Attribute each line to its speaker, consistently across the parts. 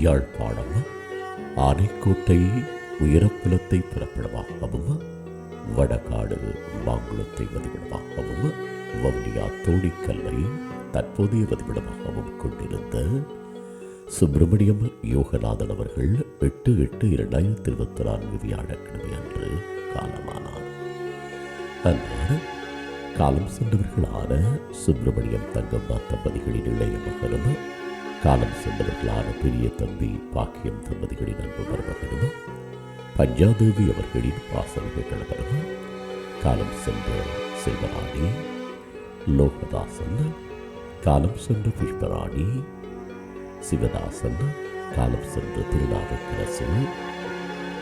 Speaker 1: யாழ்ப்பாணம் ஆனைக்கோட்டை உயரப்புலத்தை பிறப்பிடமாகவும் வடகாடு மாங்குளத்தை வதிவிடமாகவும் வவுனியா தோணிக்கல்லை தற்போதைய வதிவிடமாகவும் கொண்டிருந்த சுப்பிரமணியம் யோகநாதன் அவர்கள் எட்டு எட்டு இரண்டாயிரத்தி இருபத்தி நான்கு வியாழக்கிழமை அன்று காலமானார். அன்றாட காலம் சென்றவர்களான சுப்பிரமணியம் தங்கம்மா தம்பதிகளின் இளைய மகனும் காலம் சென்றவர்களான பெரிய தம்பி பாக்கியம் தம்பதிகளின் அன்பு மருமகனும் பஞ்சாதேவி அவர்களின் பாசமிக கணவரும் காலம் சென்ற செல்வராணி லோகதாசன் காலம் சென்ற புஷ்பராணி சிவதாசன் காலம் சென்ற திருநாவுக்கரசு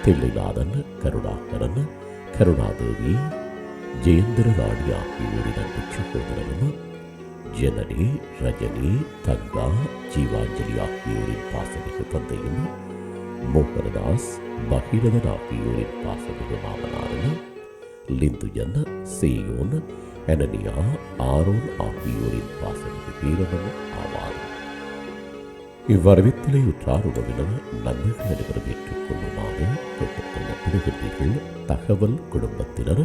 Speaker 1: தில்லைநாதன் கருணாகரன் கருணாதேவி ஜெயந்திர ராணி ஆகியோரின் அன்பு சகோதரனும் ஜனனி ரஜினி தங்கா ஜீவாஞ்சலி ஆகியோரின் பாசமிகு தந்தையும் மோகனதாஸ் பகீரதன் ஆகியோரின் பாசமிகு மாமனாரும் லிந்துஜன் சேயோன் அனனியா ஆரோன் ஆகியோரின் பாசமிகு வீரனும் ஆவார். இவ்வரவித்தலை உற்றார் உறவினர் நன்மைகள் அனைவரும் ஏற்றுக்கொள்ளுமாறு கேட்டுக்கொள்ளப்படுகின்றீர்கள். தகவல் குடும்பத்தினர்